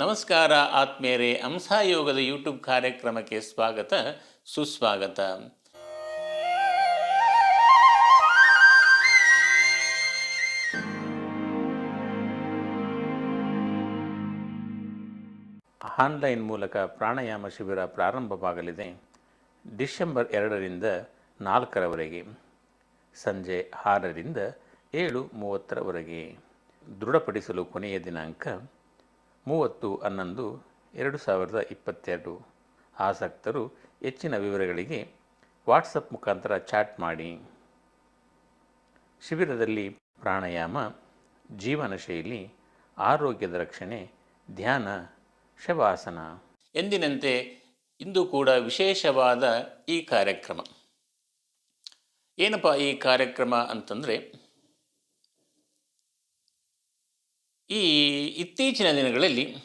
ನಮಸ್ಕಾರ ಆತ್ಮೇರೆ ಅಂಸಾಯೋಗದ ಯೂಟ್ಯೂಬ್ ಕಾರ್ಯಕ್ರಮಕ್ಕೆ ಸ್ವಾಗತ, ಸುಸ್ವಾಗತ. ಆನ್ಲೈನ್ ಮೂಲಕ ಪ್ರಾಣಾಯಾಮ ಶಿಬಿರ ಪ್ರಾರಂಭವಾಗಲಿದೆ. ಡಿಸೆಂಬರ್ ಎರಡರಿಂದ ನಾಲ್ಕರವರೆಗೆ, ಸಂಜೆ ಆರರಿಂದ ಏಳು ಮೂವತ್ತರವರೆಗೆ. ದೃಢಪಡಿಸಲು ಕೊನೆಯ ದಿನಾಂಕ ಮೂವತ್ತು ಹನ್ನೊಂದು ಎರಡು ಸಾವಿರದ ಇಪ್ಪತ್ತೆರಡು. ಆಸಕ್ತರು ಹೆಚ್ಚಿನ ವಿವರಗಳಿಗೆ ವಾಟ್ಸಪ್ ಮುಖಾಂತರ ಚಾಟ್ ಮಾಡಿ. ಶಿಬಿರದಲ್ಲಿ ಪ್ರಾಣಾಯಾಮ, ಜೀವನ ಶೈಲಿ, ಆರೋಗ್ಯದ ರಕ್ಷಣೆ, ಧ್ಯಾನ, ಶವಾಸನ. ಎಂದಿನಂತೆ ಇಂದು ಕೂಡ ವಿಶೇಷವಾದ ಈ ಕಾರ್ಯಕ್ರಮ. ಏನಪ್ಪ ಈ ಕಾರ್ಯಕ್ರಮ ಅಂತಂದರೆ ಈ ಇತ್ತೀಚಿನ ದಿನಗಳಲ್ಲಿ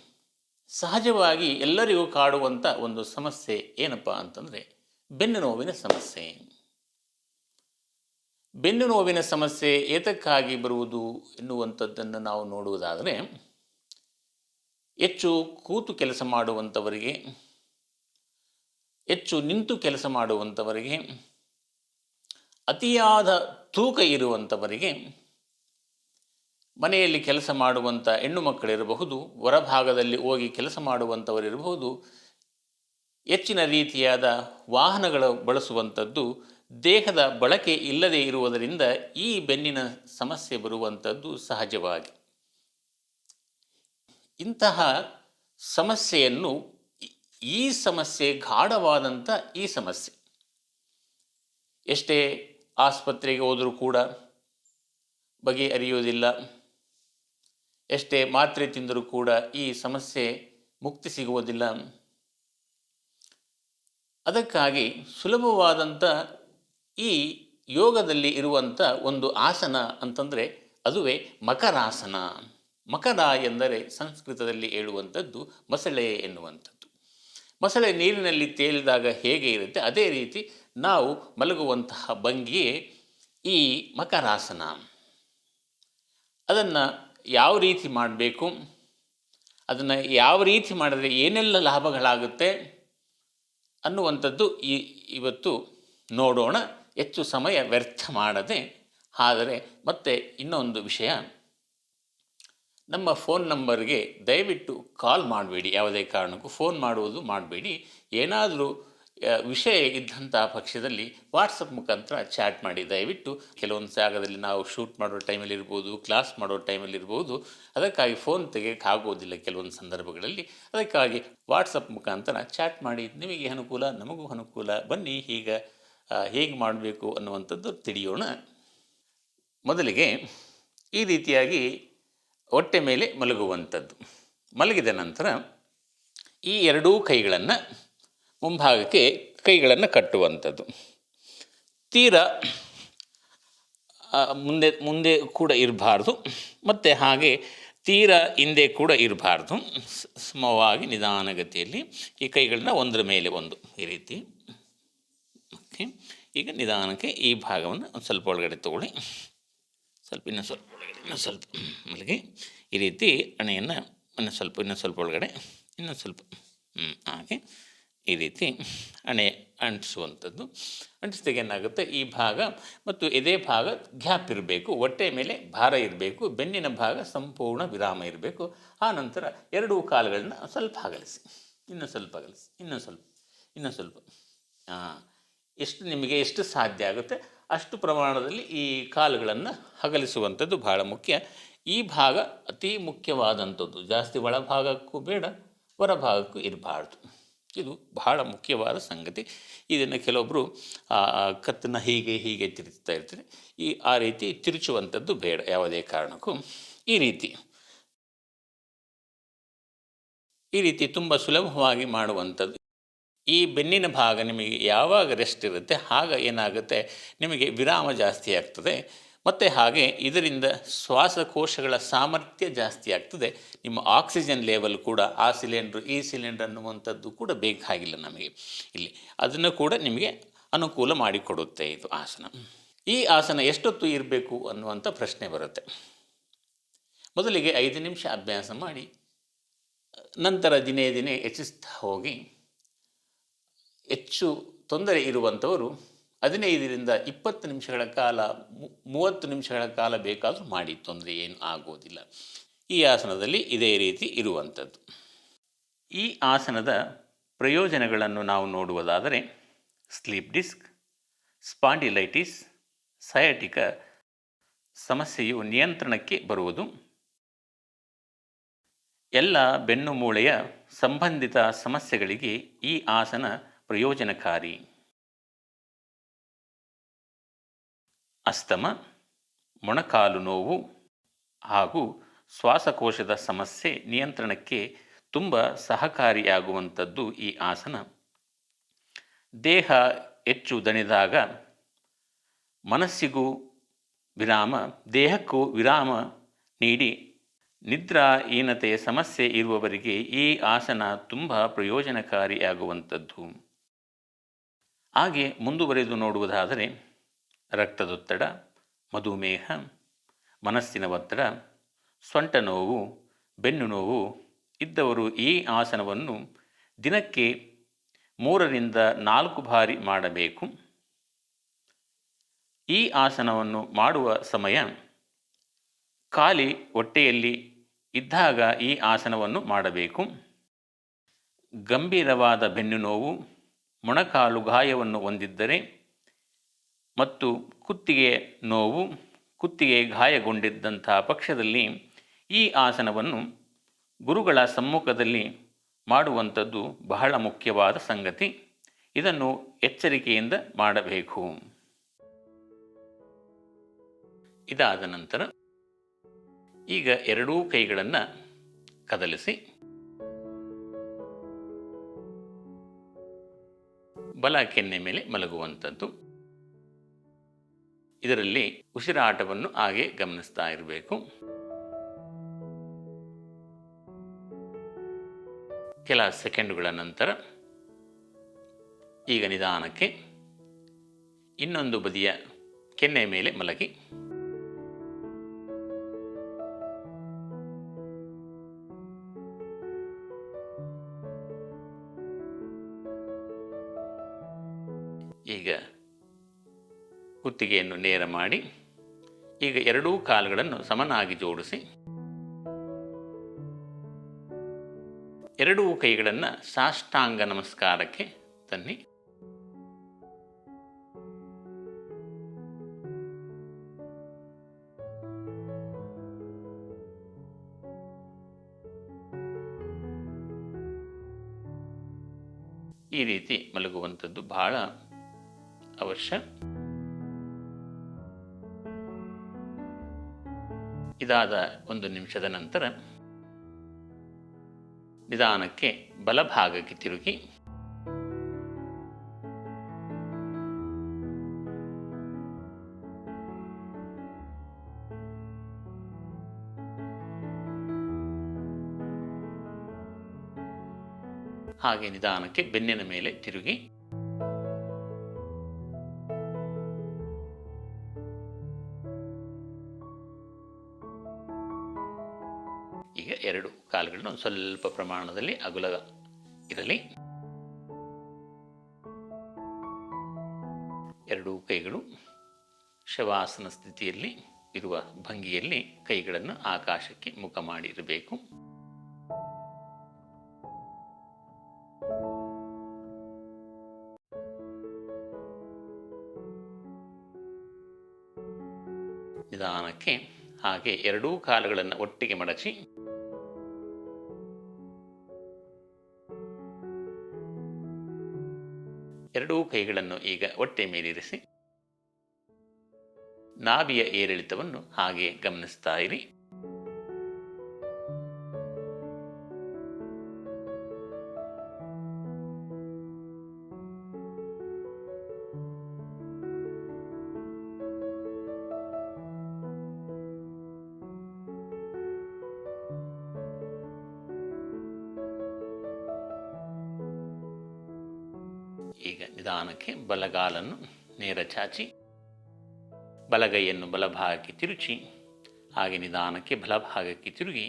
ಸಹಜವಾಗಿ ಎಲ್ಲರಿಗೂ ಕಾಡುವಂಥ ಒಂದು ಸಮಸ್ಯೆ ಏನಪ್ಪ ಅಂತಂದರೆ ಬೆನ್ನು ನೋವಿನ ಸಮಸ್ಯೆ. ಬೆನ್ನು ನೋವಿನ ಸಮಸ್ಯೆ ಏತಕ್ಕಾಗಿ ಬರುವುದು ಎನ್ನುವಂಥದ್ದನ್ನು ನಾವು ನೋಡುವುದಾದರೆ ಹೆಚ್ಚು ಕೂತು ಕೆಲಸ ಮಾಡುವಂಥವರಿಗೆ, ಹೆಚ್ಚು ನಿಂತು ಕೆಲಸ ಮಾಡುವಂಥವರಿಗೆ, ಅತಿಯಾದ ತೂಕ ಇರುವಂಥವರಿಗೆ ಮನೆಯಲ್ಲಿ ಕೆಲಸ ಮಾಡುವಂಥ ಹೆಣ್ಣು ಮಕ್ಕಳಿರಬಹುದು, ಹೊರಭಾಗದಲ್ಲಿ ಹೋಗಿ ಕೆಲಸ ಮಾಡುವಂಥವರಿರಬಹುದು ಹೆಚ್ಚಿನ ರೀತಿಯಾದ ವಾಹನಗಳು ಬಳಸುವಂಥದ್ದು ದೇಹದ ಬಳಕೆ ಇಲ್ಲದೇ ಇರುವುದರಿಂದ ಈ ಬೆನ್ನಿನ ಸಮಸ್ಯೆ ಬರುವಂಥದ್ದು ಸಹಜವಾಗಿ. ಇಂತಹ ಸಮಸ್ಯೆಯನ್ನು ಈ ಸಮಸ್ಯೆ ಗಾಢವಾದಂಥ ಈ ಸಮಸ್ಯೆ. ಎಷ್ಟೇ ಆಸ್ಪತ್ರೆಗೆ ಹೋದರೂ ಕೂಡ ಬಗೆಹರಿಯುವುದಿಲ್ಲ ಎಷ್ಟೇ ಮಾತ್ರೆ ತಿಂದರೂ ಕೂಡ ಈ ಸಮಸ್ಯೆ ಮುಕ್ತಿ ಸಿಗುವುದಿಲ್ಲ. ಅದಕ್ಕಾಗಿ ಸುಲಭವಾದಂಥ ಈ ಯೋಗದಲ್ಲಿ ಇರುವಂಥ ಒಂದು ಆಸನ ಅಂತಂದರೆ ಅದುವೇ ಮಕರಾಸನ. ಮಕರ ಎಂದರೆ ಸಂಸ್ಕೃತದಲ್ಲಿ ಹೇಳುವಂಥದ್ದು ಮೊಸಳೆ ಎನ್ನುವಂಥದ್ದು. ಮೊಸಳೆ ನೀರಿನಲ್ಲಿ ತೇಲಿದಾಗ ಹೇಗೆ ಇರುತ್ತೆ ಅದೇ ರೀತಿ ನಾವು ಮಲಗುವಂತಹ ಭಂಗಿಯೇ ಈ ಮಕರಾಸನ. ಅದನ್ನು ಯಾವ ರೀತಿ ಮಾಡಬೇಕು, ಅದನ್ನು ಯಾವ ರೀತಿ ಮಾಡಿದ್ರೆ ಏನೆಲ್ಲ ಲಾಭಗಳಾಗುತ್ತೆ ಅನ್ನುವಂಥದ್ದು ಈ ಇವತ್ತು ನೋಡೋಣ. ಹೆಚ್ಚು ಸಮಯ ವ್ಯರ್ಥ ಮಾಡದೆ, ಆದರೆ ಮತ್ತೆ ಇನ್ನೊಂದು ವಿಷಯ. ನಮ್ಮ ಫೋನ್ ನಂಬರ್ಗೆ ದಯವಿಟ್ಟು ಕಾಲ್ ಮಾಡಬೇಡಿ ಯಾವುದೇ ಕಾರಣಕ್ಕೂ. ಫೋನ್ ಮಾಡುವುದು ಮಾಡಬೇಡಿ. ಏನಾದರೂ ವಿಷಯ ಇದ್ದಂಥ ಪಕ್ಷದಲ್ಲಿ ವಾಟ್ಸಪ್ ಮುಖಾಂತರ ಚಾಟ್ ಮಾಡಿ. ದಯವಿಟ್ಟು ಕೆಲವೊಂದು ಜಾಗದಲ್ಲಿ ನಾವು ಶೂಟ್ ಮಾಡೋ ಟೈಮಲ್ಲಿ ಇರ್ಬೋದು ಕ್ಲಾಸ್ ಮಾಡೋ ಟೈಮಲ್ಲಿ ಇರ್ಬೋದು, ಅದಕ್ಕಾಗಿ ಫೋನ್ ತೆಗೆಯೋಕ್ಕೆ ಆಗೋದಿಲ್ಲ ಕೆಲವೊಂದು ಸಂದರ್ಭಗಳಲ್ಲಿ. ಅದಕ್ಕಾಗಿ ವಾಟ್ಸಪ್ ಮುಖಾಂತರ ಚಾಟ್ ಮಾಡಿ. ನಿಮಗೆ ಅನುಕೂಲ, ನಮಗೂ ಅನುಕೂಲ, ಬನ್ನಿ ಈಗ ಹೇಗೆ ಮಾಡಬೇಕು ಅನ್ನುವಂಥದ್ದು ತಿಳಿಯೋಣ. ಮೊದಲಿಗೆ ಈ ರೀತಿಯಾಗಿ ಹೊಟ್ಟೆ ಮೇಲೆ ಮಲಗುವಂಥದ್ದು. ಮಲಗಿದ ನಂತರ ಈ ಎರಡೂ ಕೈಗಳನ್ನು ಮುಂಭಾಗಕ್ಕೆ ಕೈಗಳನ್ನು ಕಟ್ಟುವಂಥದ್ದು. ತೀರ ಮುಂದೆ ಮುಂದೆ ಕೂಡ ಇರಬಾರ್ದು, ಮತ್ತು ಹಾಗೆ ತೀರ ಹಿಂದೆ ಕೂಡ ಇರಬಾರ್ದು. ಸಮವಾಗಿ ನಿಧಾನಗತಿಯಲ್ಲಿ ಈ ಕೈಗಳನ್ನ ಒಂದರ ಮೇಲೆ ಒಂದು ಈ ರೀತಿ. ಓಕೆ, ಈಗ ನಿಧಾನಕ್ಕೆ ಈ ಭಾಗವನ್ನು ಒಂದು ಸ್ವಲ್ಪ ಒಳಗಡೆ ತಗೊಳ್ಳಿ. ಸ್ವಲ್ಪ ಇನ್ನೂ ಸ್ವಲ್ಪ ಒಳಗಡೆ ಇನ್ನೂ ಸ್ವಲ್ಪ ಮಲಗಿ ಈ ರೀತಿ ಹಣೆಯನ್ನು ಇನ್ನೂ ಸ್ವಲ್ಪ ಇನ್ನೂ ಸ್ವಲ್ಪ ಒಳಗಡೆ ಇನ್ನೂ ಸ್ವಲ್ಪ ಹಾಗೆ ಈ ರೀತಿ ಅಣೆ ಅಂಟಿಸುವಂಥದ್ದು. ಅಂಟಿಸಿದಾಗ ಏನಾಗುತ್ತೆ? ಈ ಭಾಗ ಮತ್ತು ಎದೆ ಭಾಗ ಗ್ಯಾಪ್ ಇರಬೇಕು. ಹೊಟ್ಟೆ ಮೇಲೆ ಭಾರ ಇರಬೇಕು. ಬೆನ್ನಿನ ಭಾಗ ಸಂಪೂರ್ಣ ವಿರಾಮ ಇರಬೇಕು. ಆ ನಂತರ ಎರಡೂ ಕಾಲುಗಳನ್ನ ಸ್ವಲ್ಪ ಅಗಲಿಸಿ ಇನ್ನೂ ಸ್ವಲ್ಪ ಅಗಲಿಸಿ ಇನ್ನೂ ಸ್ವಲ್ಪ. ಇನ್ನೂ ಸ್ವಲ್ಪ. ಎಷ್ಟು ನಿಮಗೆ ಎಷ್ಟು ಸಾಧ್ಯ ಆಗುತ್ತೆ? ಅಷ್ಟು ಪ್ರಮಾಣದಲ್ಲಿ ಈ ಕಾಲುಗಳನ್ನು ಅಗಲಿಸುವಂಥದ್ದು ಬಹಳ ಮುಖ್ಯ. ಈ ಭಾಗ ಅತಿ ಮುಖ್ಯವಾದಂಥದ್ದು. ಜಾಸ್ತಿ ಒಳಭಾಗಕ್ಕೂ ಬೇಡ, ಹೊರಭಾಗಕ್ಕೂ ಇರಬಾರ್ದು. ಇದು ಬಹಳ ಮುಖ್ಯವಾದ ಸಂಗತಿ. ಇದನ್ನು ಕೆಲವೊಬ್ಬರು ಕತ್ತನ್ನು ಹೀಗೆ ಹೀಗೆ ತಿರುತ್ತಾ ಇರ್ತಾರೆ. ಈ, ಆ ರೀತಿ ತಿರುಚುವಂಥದ್ದು ಬೇಡ ಯಾವುದೇ ಕಾರಣಕ್ಕೂ. ಈ ರೀತಿ. ಈ ರೀತಿ ತುಂಬ ಸುಲಭವಾಗಿ ಮಾಡುವಂಥದ್ದು. ಈ ಬೆನ್ನಿನ ಭಾಗ ನಿಮಗೆ ಯಾವಾಗ ರೆಸ್ಟ್ ಇರುತ್ತೆ, ಆಗ ಏನಾಗುತ್ತೆ, ನಿಮಗೆ ವಿರಾಮ ಜಾಸ್ತಿ ಆಗ್ತದೆ. ಮತ್ತು ಹಾಗೆ ಇದರಿಂದ ಶ್ವಾಸಕೋಶಗಳ ಸಾಮರ್ಥ್ಯ ಜಾಸ್ತಿ ಆಗ್ತದೆ. ನಿಮ್ಮ ಆಕ್ಸಿಜನ್ ಲೆವೆಲ್ ಕೂಡ ಆ ಸಿಲಿಂಡ್ರ್, ಈ ಸಿಲಿಂಡರ್ ಅನ್ನುವಂಥದ್ದು ಕೂಡ ಬೇಕಾಗಿಲ್ಲ ನಮಗೆ. ಇಲ್ಲಿ ಅದನ್ನು ಕೂಡ ನಿಮಗೆ ಅನುಕೂಲ ಮಾಡಿಕೊಡುತ್ತೆ ಇದು ಆಸನ. ಈ ಆಸನ ಎಷ್ಟೊತ್ತು ಇರಬೇಕು ಅನ್ನುವಂಥ ಪ್ರಶ್ನೆ ಬರುತ್ತೆ. ಮೊದಲಿಗೆ ಐದು ನಿಮಿಷ ಅಭ್ಯಾಸ ಮಾಡಿ, ನಂತರ ದಿನೇ ದಿನೇ ಹೆಚ್ಚಿಸ್ತಾ ಹೋಗಿ, ಹೆಚ್ಚು ತೊಂದರೆ ಇರುವಂಥವರು ಹದಿನೈದರಿಂದ ಇಪ್ಪತ್ತು ನಿಮಿಷಗಳ ಕಾಲ ಮೂವತ್ತು ನಿಮಿಷಗಳ ಕಾಲ ಬೇಕಾದರೂ ಮಾಡಿ, ತೊಂದರೆ ಏನು ಆಗೋದಿಲ್ಲ. ಈ ಆಸನದಲ್ಲಿ ಇದೇ ರೀತಿ ಇರುವಂಥದ್ದು. ಈ ಆಸನದ ಪ್ರಯೋಜನಗಳನ್ನು ನಾವು ನೋಡುವುದಾದರೆ, ಸ್ಲೀಪ್ ಡಿಸ್ಕ್, ಸ್ಪಾಂಡಿಲೈಟಿಸ್, ಸಯಾಟಿಕ, ಸಮಸ್ಯೆಯು ನಿಯಂತ್ರಣಕ್ಕೆ ಬರುವುದು, ಎಲ್ಲ ಬೆನ್ನು ಮೂಳೆಯ ಸಂಬಂಧಿತ ಸಮಸ್ಯೆಗಳಿಗೆ ಈ ಆಸನ ಪ್ರಯೋಜನಕಾರಿ. ಅಸ್ತಮ, ಮೊಣಕಾಲು ನೋವು ಹಾಗೂ ಶ್ವಾಸಕೋಶದ ಸಮಸ್ಯೆ ನಿಯಂತ್ರಣಕ್ಕೆ ತುಂಬ ಸಹಕಾರಿಯಾಗುವಂಥದ್ದು ಈ ಆಸನ. ದೇಹ ಹೆಚ್ಚು ದಣಿದಾಗ ಮನಸ್ಸಿಗೂ ವಿರಾಮ, ದೇಹಕ್ಕೂ ವಿರಾಮ ನೀಡಿ ನಿದ್ರಾಹೀನತೆಯ ಸಮಸ್ಯೆ ಇರುವವರಿಗೆ ಈ ಆಸನ ತುಂಬ ಪ್ರಯೋಜನಕಾರಿಯಾಗುವಂಥದ್ದು. ಹಾಗೆ ಮುಂದುವರೆದು ನೋಡುವುದಾದರೆ ರಕ್ತದೊತ್ತಡ, ಮಧುಮೇಹ, ಮನಸ್ಸಿನ ಒತ್ತಡ, ಸೊಂಟ ನೋವು, ಬೆನ್ನು ನೋವು ಇದ್ದವರು ಈ ಆಸನವನ್ನು ದಿನಕ್ಕೆ ಮೂರರಿಂದ ನಾಲ್ಕು ಬಾರಿ ಮಾಡಬೇಕು. ಈ ಆಸನವನ್ನು ಮಾಡುವ ಸಮಯ ಖಾಲಿ ಹೊಟ್ಟೆಯಲ್ಲಿ ಇದ್ದಾಗ ಈ ಆಸನವನ್ನು ಮಾಡಬೇಕು. ಗಂಭೀರವಾದ ಬೆನ್ನು ನೋವು, ಮೊಣಕಾಲು ಗಾಯವನ್ನು ಹೊಂದಿದ್ದರೆ ಮತ್ತು ಕುತ್ತಿಗೆ ನೋವು, ಕುತ್ತಿಗೆ ಗಾಯಗೊಂಡಿದ್ದಂಥ ಪಕ್ಷದಲ್ಲಿ ಈ ಆಸನವನ್ನು ಗುರುಗಳ ಸಮ್ಮುಖದಲ್ಲಿ ಮಾಡುವಂಥದ್ದು ಬಹಳ ಮುಖ್ಯವಾದ ಸಂಗತಿ. ಇದನ್ನು ಎಚ್ಚರಿಕೆಯಿಂದ ಮಾಡಬೇಕು. ಇದಾದ ನಂತರ ಈಗ ಎರಡೂ ಕೈಗಳನ್ನು ಕದಲಿಸಿ, ಬಲ ಕೆನ್ನೆ ಮೇಲೆ ಮಲಗುವಂಥದ್ದು. ಇದರಲ್ಲಿ ಉಸಿರಾಟವನ್ನು ಹಾಗೆ ಗಮನಿಸ್ತಾ ಇರಬೇಕು. ಕೆಲ ಸೆಕೆಂಡುಗಳ ನಂತರ ಈಗ ನಿಧಾನಕ್ಕೆ ಇನ್ನೊಂದು ಬದಿಯ ಕೆನ್ನೆ ಮೇಲೆ ಮಲಗಿ. ಈಗ ಕುತ್ತಿಗೆಯನ್ನು ನೇರ ಮಾಡಿ ಈಗ ಎರಡೂ ಕಾಲುಗಳನ್ನು ಸಮನಾಗಿ ಜೋಡಿಸಿ ಎರಡೂ ಕೈಗಳನ್ನು ಸಾಷ್ಟಾಂಗ ನಮಸ್ಕಾರಕ್ಕೆ ತನ್ನಿ. ಈ ರೀತಿ ಮಲಗುವಂಥದ್ದು ಬಹಳ ಅವಶ್ಯ. ಇದಾದ ಒಂದು ನಿಮಿಷದ ನಂತರ ನಿಧಾನಕ್ಕೆ ಬಲಭಾಗಕ್ಕೆ ತಿರುಗಿ. ಹಾಗೆ ನಿಧಾನಕ್ಕೆ ಬೆನ್ನಿನ ಮೇಲೆ ತಿರುಗಿ. ಈಗ ಎರಡು ಕಾಲುಗಳನ್ನು ಒಂದು ಸ್ವಲ್ಪ ಪ್ರಮಾಣದಲ್ಲಿ ಅಗುಲ ಇರಲಿ ಎರಡೂ ಕೈಗಳು ಶವಾಸನ ಸ್ಥಿತಿಯಲ್ಲಿ ಇರುವ ಭಂಗಿಯಲ್ಲಿ ಕೈಗಳನ್ನು ಆಕಾಶಕ್ಕೆ ಮುಖ ಮಾಡಿರಬೇಕು. ನಿಧಾನಕ್ಕೆ ಹಾಗೆ ಎರಡೂ ಕಾಲುಗಳನ್ನು ಒಟ್ಟಿಗೆ ಮಡಚಿ ಕೈಗಳನ್ನು ಈಗ ಹೊಟ್ಟೆ ಮೇಲಿರಿಸಿ. ನಾಭಿಯ ಏರಿಳಿತವನ್ನು ಹಾಗೆ ಗಮನಿಸ್ತಾ ಇರಿ. ಈಗ ನಿಧಾನಕ್ಕೆ ಬಲಗಾಲನ್ನು ನೇರ ಚಾಚಿ, ಬಲಗೈಯನ್ನು ಬಲಭಾಗಕ್ಕೆ ತಿರುಚಿ, ಹಾಗೆ ನಿಧಾನಕ್ಕೆ ಬಲಭಾಗಕ್ಕೆ ತಿರುಗಿ.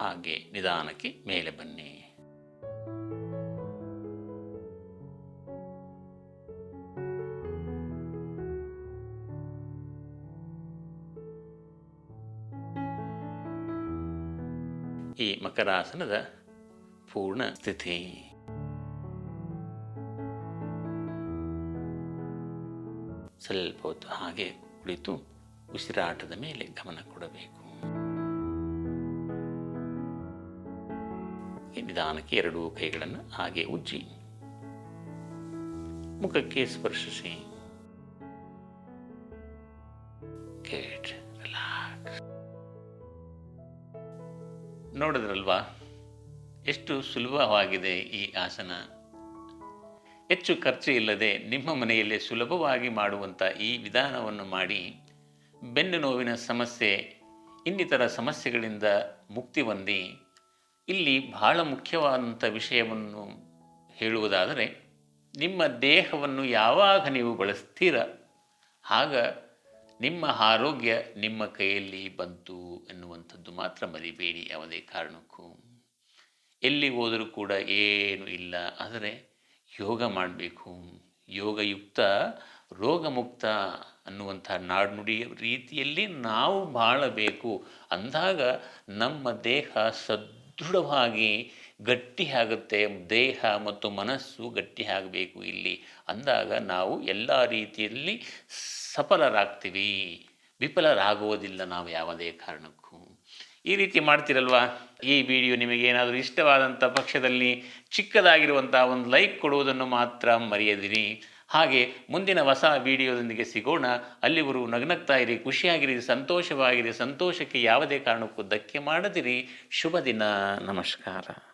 ಹಾಗೆ ನಿಧಾನಕ್ಕೆ ಮೇಲೆ ಬನ್ನಿ. ಈ ಮಕರಾಸನದ ಪೂರ್ಣ ಸ್ಥಿತಿ. ಸ್ವಲ್ಪ ಹೊತ್ತು ಹಾಗೆ ಕುಳಿತು ಉಸಿರಾಟದ ಮೇಲೆ ಗಮನ ಕೊಡಬೇಕು. ನಿಧಾನಕ್ಕೆ ಎರಡೂ ಕೈಗಳನ್ನು ಹಾಗೆ ಉಜ್ಜಿ ಮುಖಕ್ಕೆ ಸ್ಪರ್ಶಿಸಿ. ನೋಡಿದ್ರಲ್ವಾ? ಎಷ್ಟು ಸುಲಭವಾಗಿದೆ ಈ ಆಸನ? ಹೆಚ್ಚು ಖರ್ಚು ಇಲ್ಲದೆ ನಿಮ್ಮ ಮನೆಯಲ್ಲೇ ಸುಲಭವಾಗಿ ಮಾಡುವಂಥ ಈ ವಿಧಾನವನ್ನು ಮಾಡಿ ಬೆನ್ನು ನೋವಿನ ಸಮಸ್ಯೆ, ಇನ್ನಿತರ ಸಮಸ್ಯೆಗಳಿಂದ ಮುಕ್ತಿ ಹೊಂದಿ, ಇಲ್ಲಿ ಬಹಳ ಮುಖ್ಯವಾದಂಥ ವಿಷಯವನ್ನು ಹೇಳುವುದಾದರೆ, ನಿಮ್ಮ ದೇಹವನ್ನು ಯಾವಾಗ ನೀವು ಬಳಸ್ತೀರ? ಆಗ ನಿಮ್ಮ ಆರೋಗ್ಯ ನಿಮ್ಮ ಕೈಯಲ್ಲಿ ಬಂತು ಎನ್ನುವಂಥದ್ದು ಮಾತ್ರ ಮರಿಬೇಡಿ, ಯಾವುದೇ ಕಾರಣಕ್ಕೂ. ಎಲ್ಲಿ ಹೋದರೂ ಕೂಡ ಏನು ಇಲ್ಲ, ಆದರೆ ಯೋಗ ಮಾಡಬೇಕು. ಯೋಗಯುಕ್ತ, ರೋಗಮುಕ್ತ ಅನ್ನುವಂಥ ನಾಡುನುಡಿಯ ರೀತಿಯಲ್ಲಿ ನಾವು ಬಾಳಬೇಕು. ಅಂದಾಗ ನಮ್ಮ ದೇಹ ಸದೃಢವಾಗಿ ಗಟ್ಟಿಯಾಗುತ್ತೆ ದೇಹ ಮತ್ತು ಮನಸ್ಸು ಗಟ್ಟಿ ಆಗಬೇಕು ಇಲ್ಲಿ. ಅಂದಾಗ ನಾವು ಎಲ್ಲ ರೀತಿಯಲ್ಲಿ ಸಫಲರಾಗ್ತೀವಿ. ವಿಫಲರಾಗುವುದಿಲ್ಲ ನಾವು ಯಾವುದೇ ಕಾರಣಕ್ಕೂ. ಈ ರೀತಿ ಮಾಡ್ತಿರಲ್ವಾ? ಈ ವಿಡಿಯೋ ನಿಮಗೆ ಏನಾದರೂ ಇಷ್ಟವಾದಂಥ ಪಕ್ಷದಲ್ಲಿ ಚಿಕ್ಕದಾಗಿರುವಂಥ ಒಂದು ಲೈಕ್ ಕೊಡುವುದನ್ನು ಮಾತ್ರ ಮರೆಯದಿರಿ. ಹಾಗೆ ಮುಂದಿನ ಹೊಸ ವಿಡಿಯೋದೊಂದಿಗೆ ಸಿಗೋಣ. ಅಲ್ಲಿವರು ನಗ್ನಗ್ತಾ ಇರಿ, ಖುಷಿಯಾಗಿರಿ, ಸಂತೋಷವಾಗಿರಿ, ಸಂತೋಷಕ್ಕೆ ಯಾವುದೇ ಕಾರಣಕ್ಕೂ ಧಕ್ಕೆ ಮಾಡದಿರಿ. ಶುಭ ದಿನ. ನಮಸ್ಕಾರ.